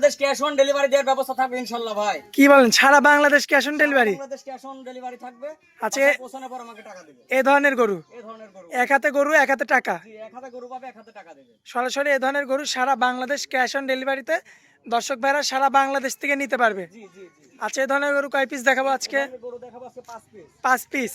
Bangladesh cash on delivery দেওয়ার ব্যবস্থা থাকবে ইনশাল্লাহ ভাই। কি বলেন সারা Bangladesh cash on delivery? Bangladesh cash on delivery থাকবে আচ্ছা, পৌঁছানোর পর আমাকে টাকা দেবে। এ ধরনের গরু? এই ধরনের গরু। এক হাতে গরু এক হাতে টাকা? জি, এক হাতে গরু পাবে এক হাতে টাকা দেবে। সরাসরি এ ধরনের গরু সারা বাংলাদেশ ক্যাশ অন ডেলিভারিতে দর্শক ভাইরা সারা বাংলাদেশ থেকে নিতে পারবে। জি জি জি। আচ্ছা এই ধরনের গরু কয় পিস দেখাবো আজকে? গরু দেখাবো আজকে পাঁচ পিস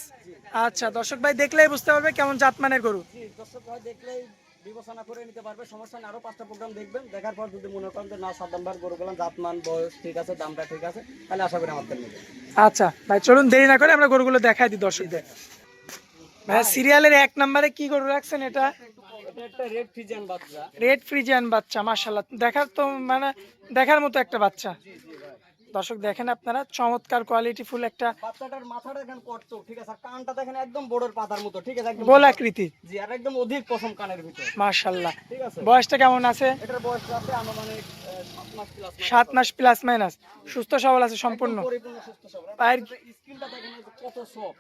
আচ্ছা দর্শক ভাই দেখলেই বুঝতে পারবে কেমন জাতমানের গরু। জি দর্শক ভাই দেখলেই বিবেচনা করে নিতে পারবে সমস্যা নেই। আরও পাঁচটা প্রোগ্রাম দেখবেন দেখার পর যদি মনে করেন যে না সাদ্দাম ভাই গরু গেলাম জাতমান বয়স ঠিক আছে দামটা ঠিক আছে তাহলে আশা করি আমার থেকে নেবে। আচ্ছা ভাই চলুন দেরি না করে আমরা গরুগুলো দেখাই দিই দর্শকদের। ভাই সিরিয়ালের এক নম্বরে কি গরু রাখছেন এটা? রেড ফিজিয়ান বাচ্চা। রেড ফ্রিজিয়ান বাচ্চা মাশাল্লাহ দেখার তো মানে দেখার মতো একটা বাচ্চা। দর্শক দেখেন আপনারা চমৎকার কোয়ালিটি ফুল একটা বাচ্চাটার মাথাটা দেখেন কট্ট ঠিক আছে? কানটা দেখেন একদম বড়ের পাতার মতো ঠিক আছে? একদম গোল আকৃতি। জি আর একদম অধিক পশম কানের ভিতর। মাশাল্লাহ ঠিক আছে? বয়সটা কেমন আছে? এটার বয়স আছে আনুমানিক আহ, সাত মাস প্লাস সাত মাস প্লাস মাইনাস সুস্থ সবল আছে সম্পূর্ণ। পরিপূর্ণ সুস্থ সবল। পায়ের স্কিনটা দেখেন কত সফট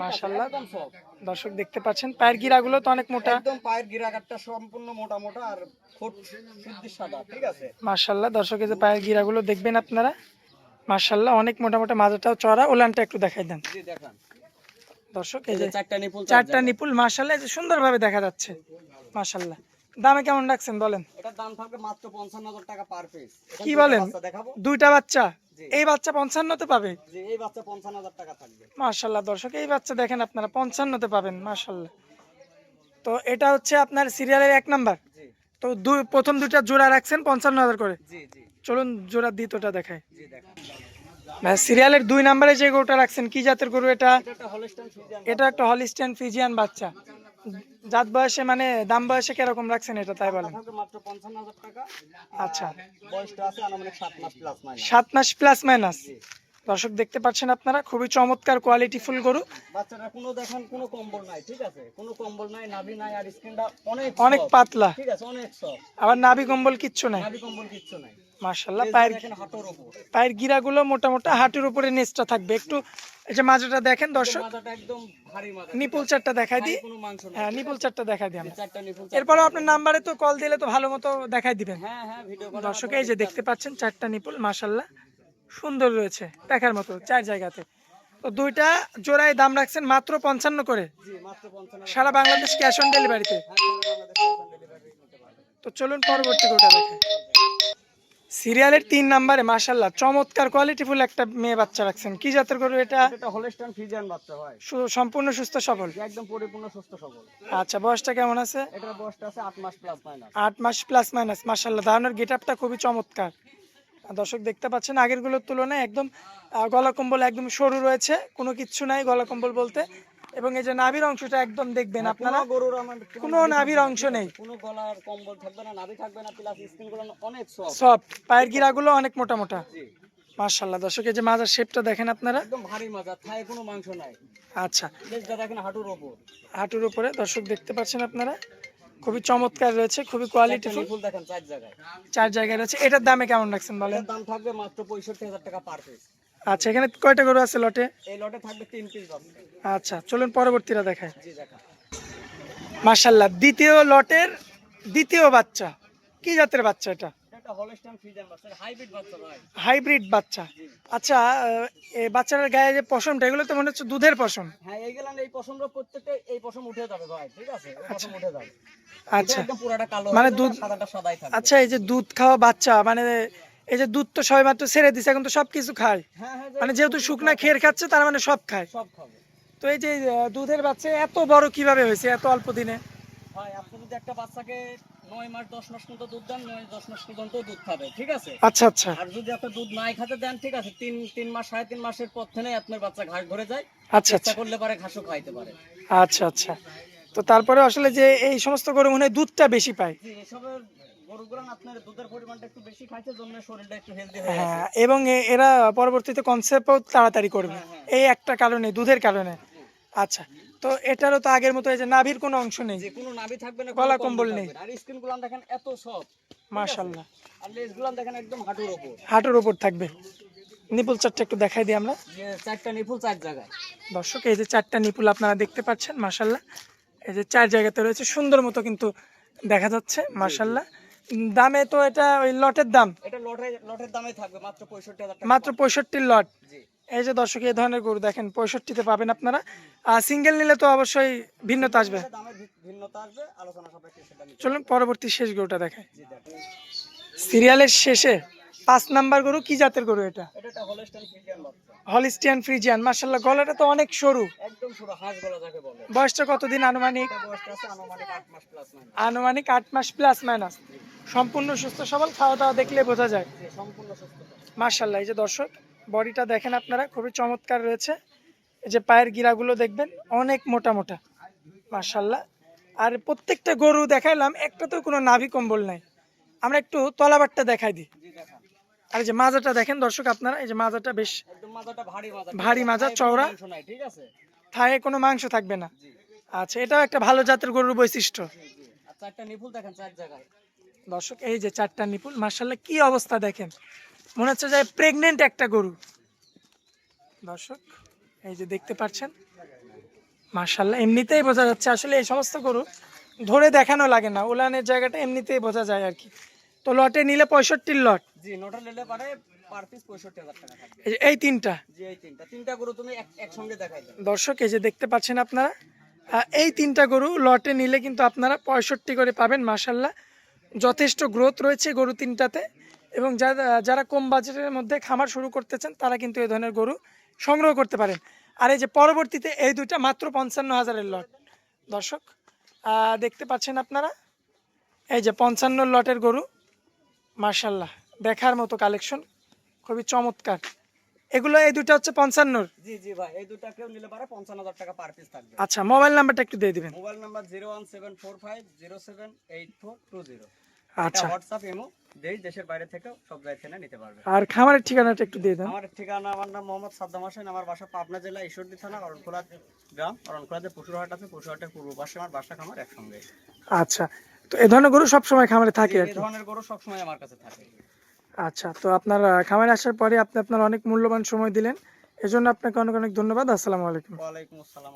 মাশাল্লাহ একদম সফট দর্শক দেখতে পাচ্ছেন পায়ের গিরাগুলো তো অনেক মোটা। একদম পায়ের গিরাগাটটা সম্পূর্ণ মোটা মোটা আর ফুট শুদ্ধি সাদা ঠিক আছে? মাশাল্লাহ দর্শক এই যে পায়ের গিরাগুলো দেখবেন আপনারা। মাশাল্লাহ অনেক মোটা মোটা মাজাটাও চড়া। ওলানটা একটু দেখাই দেন। দর্শক এই যে চারটা নিপুল চারটা নিপুল মাশাল্লাহ এই যে সুন্দরভাবে দেখা যাচ্ছে। মাশাল্লাহ দামে কেমন রাখছেন বলেন? এটার দাম থাকবে মাত্র পঞ্চান্ন টাকা পার পিস কি বলেন? দুইটা বাচ্চা? এই বাচ্চা পঞ্চান্নতে পাবে? এই বাচ্চা পঞ্চান্ন টাকা থাকবে। মাশাল্লাহ দর্শক এই বাচ্চা দেখেন আপনারা পঞ্চান্নতে পাবেন মাশাল্লাহ তো এটা হচ্ছে আপনার সিরিয়ালের এক নাম্বার জি। তো প্রথম দুইটা জোড়া রাখছেন পঞ্চান্ন হাজার করে। জি জি। চলুন জোড়া দ্বিতীয়টা দেখায় জি সিরিয়ালের দুই নাম্বারে যে গরুটা রাখছেন কি জাতের গরু এটা? এটা একটা হলিস্টিয়ান ফিজিয়ান বাচ্চা। জাত বয়সে মানে দাম বয়সে কীরকম রাখছেন এটা তাই বলেন? আচ্ছা। সাত মাস প্লাস মাইনাস সাত মাস প্লাস মাইনাস দর্শক দেখতে পাচ্ছেন আপনারা খুবই চমৎকার কোয়ালিটি ফুল গরু। বাচ্চারা কোনো দেখেন কোনো কম্বল নাই ঠিক আছে? কোনো কম্বল নাই নাভি নাই আর স্কিনটা অনেক অনেক পাতলা। ঠিক আছে অনেক সফট আবার নাভি কম্বল কিচ্ছু নাই। নাভি কম্বল কিচ্ছু নাই। মার্শাল্লাহ পায়ের পায়ের গিরাগুলো মোটা মোটা হাঁটুর উপরে নেচটা থাকবে। একটু এই যে মাজাটা দেখেন দর্শক নিপুল চারটা দেখাই দিই। হ্যাঁ নিপুল চারটা দেখাই দিই এরপরও আপনার নাম্বারে তো কল দিলে তো ভালো মতো দেখাই দিবেন। হ্যাঁ হ্যাঁ দর্শক এই যে দেখতে পাচ্ছেন চারটা নিপুল মাশাল্লাহ সুন্দর রয়েছে দেখার মতো চার জায়গাতে। তো দুইটা জোড়ায় দাম রাখছেন মাত্র পঞ্চান্ন করে। সারা বাংলাদেশ ক্যাশ অন ডেলিভারিতে। হ্যাঁ। তো চলুন পরবর্তী গোটা দেখে সিরিয়ালের তিন নাম্বারে মাশাল্লাহ চমৎকার কোয়ালিটিফুল একটা মেয়ে বাচ্চা রাখছেন। কি জাতের গরু এটা? এটা হলস্টাইন ফ্রিজিয়ান বাচ্চা হয় সম্পূর্ণ সুস্থ সবল? একদম পরিপূর্ণ সুস্থ সবল। আচ্ছা বয়সটা কেমন আছে? এটার বয়সটা আছে আট মাস প্লাস মাইনাস আট মাস প্লাস মাইনাস মার্শাল্লাহ দাঁড়ানোর গেট আপটা খুবই চমৎকার। দর্শক দেখতে পাচ্ছেন আগেরগুলোর তুলনায় একদম গলা কম্বল একদম সরু রয়েছে কোনো কিচ্ছু নাই গলা কম্বল বলতে। এবং এই যে নাভির অংশটা একদম দেখবেন আপনারা। কোনো গরুর কোনো নাভির অংশ নেই। কোনো গলার কম্বল থাকবে না নাভি থাকবে না প্লাস স্কিনগুলো অনেক সফট সফট পায়ের গিরাগুলো অনেক মোটা মোটা। জি। দর্শক এই যে মাজার শেপটা দেখেন আপনারা। একদম ভারী মাজা থায় কোনো মাংস নাই। আচ্ছা। লেজটা দেখেন হাঁটুর ওপর। হাঁটুর উপরে দর্শক দেখতে পাচ্ছেন আপনারা। খুবই চমৎকার রয়েছে খুবই ফুল দেখেন চার জায়গায়। চার জায়গায় রয়েছে। এটার দামে কেমন রাখছেন বলেন? দাম থাকবে মাত্র পঁয়ষট্টি হাজার টাকা পার পিস আচ্ছা এখানে কয়টা গরু আছে লটে? এই লটে থাকবে তিন পিস বাচ্চা আচ্ছা চলুন পরবর্তীটা দেখায় জি দেখা। মার্শাল্লাহ দ্বিতীয় লটের দ্বিতীয় বাচ্চা। কি জাতের বাচ্চা এটা? এটা হলস্টাইন ফ্রিজিয়ান বাচ্চা হাইব্রিড বাচ্চা ভাই। হাইব্রিড বাচ্চা। আচ্ছা এই বাচ্চাটার গায়ে যে পশমটা এগুলো তো মনে হচ্ছে দুধের পশম। হ্যাঁ এইগুলো এই পশমটা প্রত্যেকটা এই পশম উঠে যাবে ভাই ঠিক আছে? পশম উঠে যাবে। আচ্ছা। একদম পুরাটা কালো মানে দুধ- সাদাটা সাদাই থাকবে। আচ্ছা এই যে দুধ খাওয়া বাচ্চা মানে এই যে দুধ তো সবাই মাত্র ছেড়ে দিছে এখন তো সব কিছু খায়। হ্যাঁ হ্যাঁ মানে যেহেতু শুকনা খের খাচ্ছে তার মানে সব খায়। খাবে। তো এই যে দুধের বাচ্চা এত বড় কীভাবে হয়েছে এত অল্প দিনে? ভাই আপনি যদি একটা বাচ্চাকে নয় মাস দশ মাস পর্যন্ত দুধ দেন নয় দশ মাস পর্যন্ত দুধ খাবে ঠিক আছে? আচ্ছা আচ্ছা। আর যদি আপনি দুধ নাই খেতে দেন ঠিক আছে তিন তিন মাস সাড়ে তিন মাসের পর থেকে আপনার বাচ্চা ঘাস ধরে যায় আচ্ছা আচ্ছা। করলে পারে ঘাসও খাইতে পারে। আচ্ছা আচ্ছা। তো তারপরে আসলে যে এই সমস্ত গরু মনে হয় দুধটা বেশি পায়। হয়ে হ্যাঁ এবং এরা পরবর্তীতে কনসেপ্টও তাড়াতাড়ি করবে। এই একটা কারণে দুধের কারণে। আচ্ছা তো এটারও তো আগের মতো এই যে নাভির কোনো অংশ নেই। যে কোনো নাভি থাকবে না গলা কম্বল নেই। আর স্কিন দেখেন এত সব মাশাল্লাহ আর লেজ দেখেন একদম হাঁটুর ওপর। হাঁটুর উপর থাকবে। নিপুল চারটা একটু দেখাই দিই আমরা। চারটা নিপুল চার জায়গায়। দর্শক এই যে চারটা নিপুল আপনারা দেখতে পাচ্ছেন মাশাল্লাহ এই যে চার জায়গাতে রয়েছে সুন্দর মতো কিন্তু দেখা যাচ্ছে মাশাল্লাহ দামে তো এটা ওই লটের দাম। এটা লটের লটের দামে থাকবে মাত্র পঁয়ষট্টি হাজার টাকা। মাত্র পঁয়ষট্টির লট। জি। এই যে দর্শক এই ধরনের গরু দেখেন পঁয়ষট্টিতে পাবেন আপনারা। আর সিঙ্গেল নিলে তো অবশ্যই ভিন্নতা আসবে। ভি- ভিন্নতা আসবে আলোচনা সাপেক্ষে সেটা চলুন পরবর্তী শেষ গরুটা দেখেন। সিরিয়ালের শেষে পাঁচ নাম্বার গরু কি জাতের গরু এটা? এটা একটা হলস্টাইন ফ্রিজিয়ান বাচ্চা হলিস্টিয়ান ফ্রিজিয়ান মার্শাল্লাহ গলাটা তো অনেক সরু। বয়সটা কতদিন আনুমানিক? বয়সটা আছে আনুমানিক আট মাস প্লাস মানে আনুমানিক আট মাস প্লাস মাইনাস সম্পূর্ণ সুস্থ সবল খাওয়া দাওয়া দেখলে বোঝা যায়। সম্পূর্ণ সুস্থ মার্শাল্লাহ এই যে দর্শক বডিটা দেখেন আপনারা খুবই চমৎকার রয়েছে। এই যে পায়ের গিরাগুলো দেখবেন অনেক মোটা মোটা। মার্শাল্লাহ আর প্রত্যেকটা গরু দেখাইলাম একটা তো কোনো নাভি কম্বল নাই। আমরা একটু তলাবারটা দেখাই দিই। আর এই যে মাজাটা দেখেন দর্শক আপনারা এই যে মাজাটা বেশ ভারী মাজা ভারী মাজা, চওড়া। থায়ে কোনো মাংস থাকবে না। আচ্ছা এটাও একটা ভালো জাতের গরুর বৈশিষ্ট্য। দেখেন চার জায়গায়। দর্শক এই যে চারটা নিপুল মার্শাল্লাহ কি অবস্থা দেখেন? মনে হচ্ছে যে প্রেগনেন্ট একটা গরু। দর্শক এই যে দেখতে পাচ্ছেন মার্শাল্লাহ এমনিতেই বোঝা যাচ্ছে আসলে এই সমস্ত গরু ধরে দেখানো লাগে না। উলানের জায়গাটা এমনিতেই বোঝা যায় আর কি। তো লটে নিলে পঁয়ষট্টির লট। জি নিলে পারে এই তিনটা। দর্শক এই যে দেখতে পাচ্ছেন আপনারা এই তিনটা গরু লটে নিলে কিন্তু আপনারা পঁয়ষট্টি করে পাবেন মার্শাল্লাহ যথেষ্ট গ্রোথ রয়েছে গরু তিনটাতে এবং যারা যারা কম বাজেটের মধ্যে খামার শুরু করতেছেন, তারা কিন্তু এই ধরনের গরু সংগ্রহ করতে পারেন। আর এই যে পরবর্তীতে এই দুইটা মাত্র পঞ্চান্ন হাজারের লট দর্শক দেখতে পাচ্ছেন আপনারা? এই যে পঞ্চান্ন লটের গরু মার্শাল্লাহ দেখার মতো কালেকশন খুবই চমৎকার। এগুলো এই দুটো হচ্ছে পঞ্চান্নর? জি জি ভাই এই দুটা কেউ নিলে পারে পঞ্চান্ন হাজার টাকা পার পিস থাকবে। আচ্ছা মোবাইল নাম্বারটা একটু দিয়ে দিবেন। Mobile number zero one seven four five zero seven eight four two zero. আচ্ছা। হোয়াটসঅ্যাপ দেশ দেশের বাইরে থেকেও সব জায়গা থেকে নিতে পারবে। আর খামারের ঠিকানাটা একটু দিয়ে দেন। আমার ঠিকানা আমার নাম মোহাম্মদ সাদ্দাম হোসেন আমার বাসা পাবনা জেলা ঈশ্বরদী থানা অরণখোলা গ্রাম অরণখোলাতে পশুরহাট আছে পশুরহাটের পূর্ব পাশে আমার বাসা খামার একসঙ্গে। আচ্ছা তো এ ধরনের গরু সবসময় খামারে থাকে এই ধরনের গরু সবসময় আমার কাছে থাকে। আচ্ছা তো আপনার খামারে আসার পরে আপনি আপনার অনেক মূল্যবান সময় দিলেন। এজন্য আপনাকে অনেক অনেক ধন্যবাদ। আসসালামু আলাইকুম। ওয়ালাইকুম আসসালাম